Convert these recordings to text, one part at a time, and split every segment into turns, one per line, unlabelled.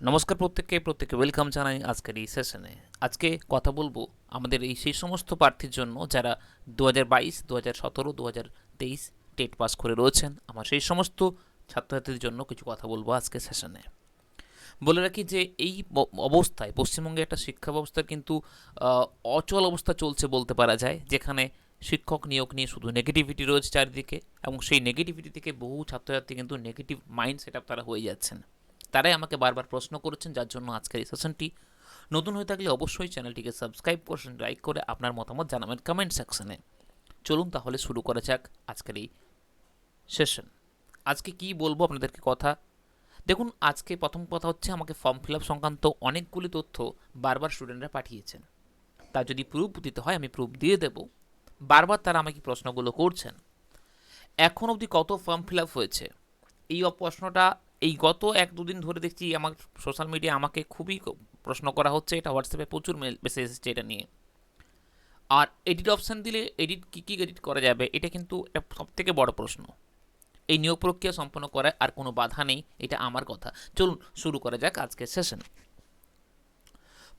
নমস্কার প্রত্যেককে প্রত্যেককে ওয়েলকাম জানাই আজকের এই সেশনে আজকে কথা বলব আমাদের এই সেই সমস্ত প্রার্থীর জন্য যারা দু হাজার বাইশ দু হাজার সতেরো দু হাজার তেইশ টেট পাস করে রয়েছেন। আমার সেই সমস্ত ছাত্রছাত্রীদের জন্য কিছু কথা বলব আজকে সেশনে বলে রাখি যে এই অবস্থায় পশ্চিমবঙ্গে একটা শিক্ষা ব্যবস্থার কিন্তু অচল অবস্থা চলছে বলতে পারা যায়, যেখানে শিক্ষক নিয়োগ নিয়ে শুধু নেগেটিভিটি রয়েছে চারিদিকে এবং সেই নেগেটিভিটি থেকে বহু ছাত্রছাত্রী কিন্তু নেগেটিভ মাইন্ড সেট আপ তারা হয়ে যাচ্ছেন। তারাই আমাকে বারবার প্রশ্ন করেছেন, যার জন্য আজকের এই সেশনটি নতুন হয়ে থাকলে অবশ্যই চ্যানেলটিকে সাবস্ক্রাইব করছেন লাইক করে আপনার মতামত জানাবেন কমেন্ট সেকশনে চলুন তাহলে শুরু করা যাক আজকের এই সেশন আজকে কি বলব আপনাদেরকে কথা? দেখুন, আজকে প্রথম কথা হচ্ছে আমাকে ফর্ম ফিল আপ সংক্রান্ত অনেকগুলি তথ্য বারবার স্টুডেন্টরা পাঠিয়েছেন। তা যদি প্রুফ দিতে হয়, আমি প্রুফ দিয়ে দেব। বারবার তারা আমাকে প্রশ্নগুলো করছেন। এখন অবধি কত ফর্ম ফিল আপ হয়েছে? এই প্রশ্নটা এই গত এক দুদিন ধরে দেখছি আমার সোশ্যাল মিডিয়া আমাকে খুবই প্রশ্ন করা হচ্ছে, এটা হোয়াটসঅ্যাপে প্রচুর মেসেজ এসেছে এটা নিয়ে। আর এডিট অপশান দিলে এডিট কী কী এডিট করা যাবে, এটা কিন্তু সব থেকে বড় প্রশ্ন। এই নিয়োগ প্রক্রিয়া সম্পন্ন করায় আর কোনো বাধা নেই, এটা আমার কথা। চলুন, শুরু করা যাক আজকের সেশন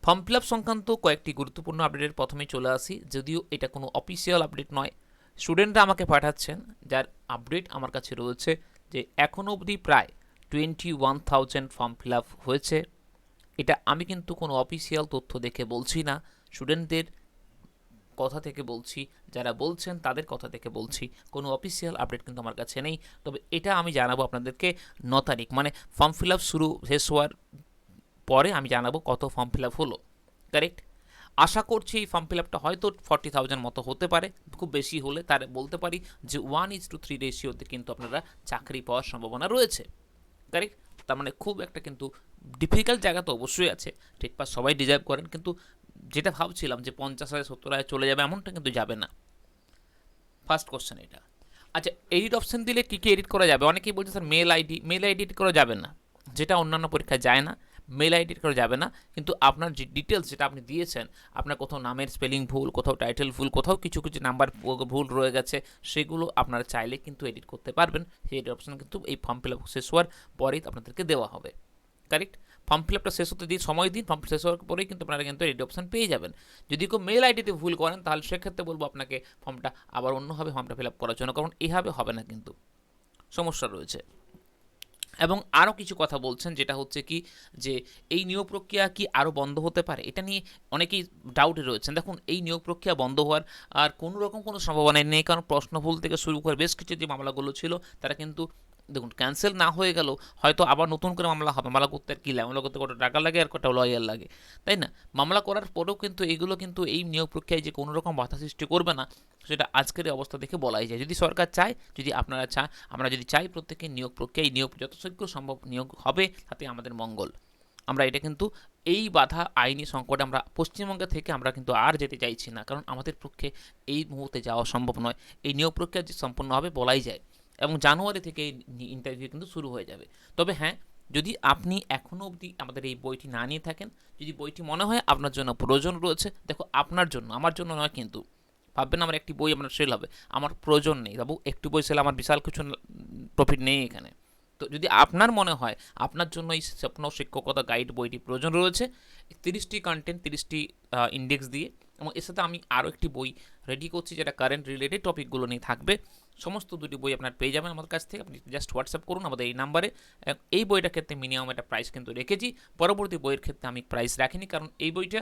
ফর্ম ফিল আপ সংক্রান্ত কয়েকটি গুরুত্বপূর্ণ আপডেটের প্রথমে চলে আসি। যদিও এটা কোনো অফিসিয়াল আপডেট নয় স্টুডেন্টরা আমাকে পাঠাচ্ছেন, যার আপডেট আমার কাছে রয়েছে যে এখনও অবধি প্রায় twenty one thousand form fill up হয়েছে। এটা আমি কিন্তু কোনো অফিসিয়াল তথ্য দেখে বলছি না। স্টুডেন্টদের কথা থেকে বলছি, যারা বলছেন তাদের কথা থেকে বলছি। কোনো অফিসিয়াল আপডেট কিন্তু আমার কাছে নেই। তবে এটা আমি জানাব আপনাদেরকে ন তারিখ। মানে ফর্ম ফিল আপ শুরু শেষ হওয়ার পরে আমি জানাব কত ফর্ম ফিল আপ হলো। কারেক্ট আশা করছি এই ফর্ম ফিল আপটা হয়তো ফর্টি থাউজেন্ড মতো হতে পারে। খুব বেশি হলে তার বলতে পারি যে ওয়ান ইজ টু থ্রি রেশিওতে কিন্তু আপনারা চাকরি পাওয়ার সম্ভাবনা রয়েছে। কারেক্ট তার মানে খুব একটা কিন্তু ডিফিকাল্ট জায়গা তো অবশ্যই আছে। ঠিক পাস সবাই ডিজার্ভ করেন, কিন্তু যেটা ভাবছিলাম যে পঞ্চাশ হাজার, সত্তর হাজার চলে যাবে, এমনটা কিন্তু যাবে না। ফার্স্ট কোশ্চেন এটা। আচ্ছা এডিট অপশন দিলে কী কী এডিট করা যাবে? অনেকেই বলছে, sir mail ID mail ID edit করা যাবে না। যেটা অন্যান্য পরীক্ষায় যায় না। মেল আইডি করা যাবে না, কিন্তু আপনার যে ডিটেলস যেটা আপনি দিয়েছেন, আপনার কোথাও নামের স্পেলিং ভুল, কোথাও টাইটেল ভুল, কোথাও কিছু কিছু নাম্বার ভুল রয়ে গেছে, সেগুলো আপনারা চাইলে কিন্তু এডিট করতে পারবেন। সেই এডিট অপশন কিন্তু এই ফর্ম ফিল আপ শেষ হওয়ার পরেই আপনাদেরকে দেওয়া হবে। কারেক্ট ফর্ম ফিল আপটা শেষ হতে দিন, সময় দিন ফর্ম শেষ হওয়ার পরেই কিন্তু আপনারা কিন্তু এডিট অপশন পেয়ে যাবেন। যদি কেউ মেল আইডিতে ভুল করেন, তাহলে সেক্ষেত্রে বলব আপনাকে ফর্মটা আবার অন্যভাবে ফর্মটা ফিল আপ করার জন্য, কারণ এভাবে হবে না কিন্তু। সমস্যা রয়েছে। এবং আরও কিছু কথা বলছেন, যেটা হচ্ছে কি, যে এই নিয়োগ প্রক্রিয়া কি আরও বন্ধ হতে পারে? এটা নিয়ে অনেকেই ডাউটে রয়েছেন। দেখুন, এই নিয়োগ প্রক্রিয়া বন্ধ হওয়ার আর কোনো রকম কোনো সম্ভাবনা নেই, কারণ প্রশ্ন ভুল থেকে শুরু করে বেশ কিছু যে মামলাগুলো ছিল, তারা কিন্তু দেখুন ক্যান্সেল না হয়ে গেল হয়তো আবার নতুন করে মামলা হবে। মামলা করতে আর কী লাগে? মামলা করতে কত টাকা লাগে আর কটা লয়ার লাগে? তাই না? মামলা করার পরেও কিন্তু এইগুলো কিন্তু এই নিয়োগ প্রক্রিয়ায় যে কোনো রকম বাধা সৃষ্টি করবে না, সেটা আজকের অবস্থা দেখে বলাই যায়। যদি সরকার চায়, যদি আপনারা চান, আমরা যদি চাই প্রত্যেকে নিয়োগ প্রক্রিয়ায় নিয়োগ যত সম্ভব নিয়োগ হবে, তাতে আমাদের মঙ্গল। আমরা এটা কিন্তু এই বাধা আইনি সংকটে আমরা, পশ্চিমবঙ্গে থেকে আমরা কিন্তু আর যেতে চাইছি না, কারণ আমাদের পক্ষে এই মুহূর্তে যাওয়া সম্ভব নয়। এই নিয়োগ প্রক্রিয়া যে সম্পূর্ণ হবে বলাই যায়। এবং জানুয়ারি থেকে ইন্টারভিউ কিন্তু শুরু হয়ে যাবে। তবে হ্যাঁ যদি আপনি এখনও অবধি আমাদের এই বইটি না নিয়ে থাকেন, যদি বইটি মনে হয় আপনার জন্য প্রয়োজন রয়েছে, দেখো আপনার জন্য, আমার জন্য নয় কিন্তু। ভাববেন আমার একটি বই আপনার সেল হবে, আমার প্রয়োজন নেই। বাবু, একটি বই সেল আমার বিশাল কিছু প্রফিট নেই এখানে। তো যদি আপনার মনে হয় আপনার জন্য এই স্বপ্ন, শিক্ষকতা গাইড বইটি প্রয়োজন রয়েছে, তিরিশটি কন্টেন্ট তিরিশটি ইন্ডেক্স দিয়ে এবং এর সাথে আমি আরও একটি বই রেডি করছি, যেটা কারেন্ট রিলেটেড টপিকগুলো নিয়ে থাকবে। সমস্ত দুটি বই আপনার পেয়ে যাবেন আমার কাছ থেকে। আপনি জাস্ট হোয়াটসঅ্যাপ করুন আমাদের এই নাম্বারে এই বইটার ক্ষেত্রে মিনিমাম একটা প্রাইস কিন্তু রেখেছি। পরবর্তী বইয়ের ক্ষেত্রে আমি প্রাইস রাখিনি, কারণ এই বইটা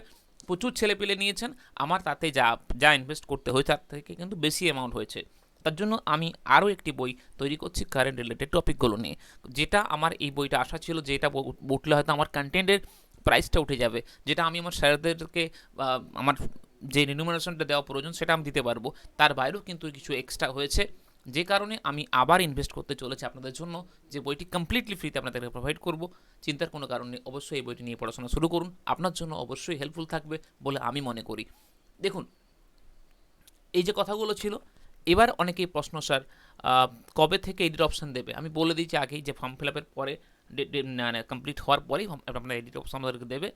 প্রচুর ছেলে পেলে নিয়েছেন। আমার তাতে যা যা ইনভেস্ট করতে হয়েছে, তার থেকে কিন্তু বেশি অ্যামাউন্ট হয়েছে। তার জন্য আমি আরও একটি বই তৈরি করছি কারেন্ট রিলেটেড টপিকগুলো নিয়ে। যেটা আমার এই বইটা আশা ছিল যে এটা উঠলে হয়তো আমার কন্টেন্টের প্রাইসটা উঠে যাবে। যেটা আমি আমার স্যারদেরকে আমার যে রিনুমিনেশনটা দেওয়া প্রয়োজন সেটা আমি দিতে পারব, তার বাইরেও কিন্তু কিছু এক্সট্রা হয়েছে। যে কারণে আমি আবার ইনভেস্ট করতে চলেছি আপনাদের জন্য। যে বইটি কমপ্লিটলি ফ্রিতে আপনাদেরকে প্রোভাইড করব। চিন্তার কোনো কারণ নেই, অবশ্যই এই বইটি নিয়ে পড়াশোনা শুরু করুন। আপনার জন্য অবশ্যই হেল্পফুল থাকবে বলে আমি মনে করি। দেখুন, এই যে কথাগুলো ছিল, এবার অনেকেই প্রশ্ন, স্যার কবে থেকে এডিট অপশান দেবে? আমি বলে দিয়েছি আগেই যে ফর্ম ফিল আপের পরে মানে কমপ্লিট হওয়ার পরেই আপনার এডিট অপশান আমাদেরকে দেবে।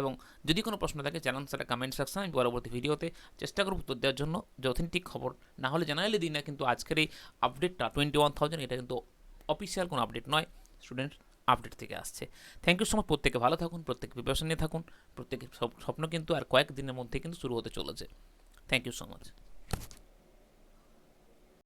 এবং যদি কোনো প্রশ্ন থাকে, জানান সেটা কমেন্ট সেকশন আমি পরবর্তী ভিডিওতে চেষ্টা করব উত্তর দেওয়ার জন্য। যে অথেন্টিক খবর। না হলে জানালে দিই না, কিন্তু আজকের এই আপডেটটা টোয়েন্টি ওয়ান থাউজেন্ড এটা কিন্তু অফিসিয়াল কোনো আপডেট নয়। স্টুডেন্ট আপডেট থেকে আসছে। থ্যাংক ইউ সো মাচ প্রত্যেকে ভালো থাকুন, প্রত্যেকে প্রিপারেশন নিয়ে থাকুন, প্রত্যেকের স্বপ্ন কিন্তু আর কয়েক দিনের মধ্যে কিন্তু শুরু হতে চলেছে। Thank you so much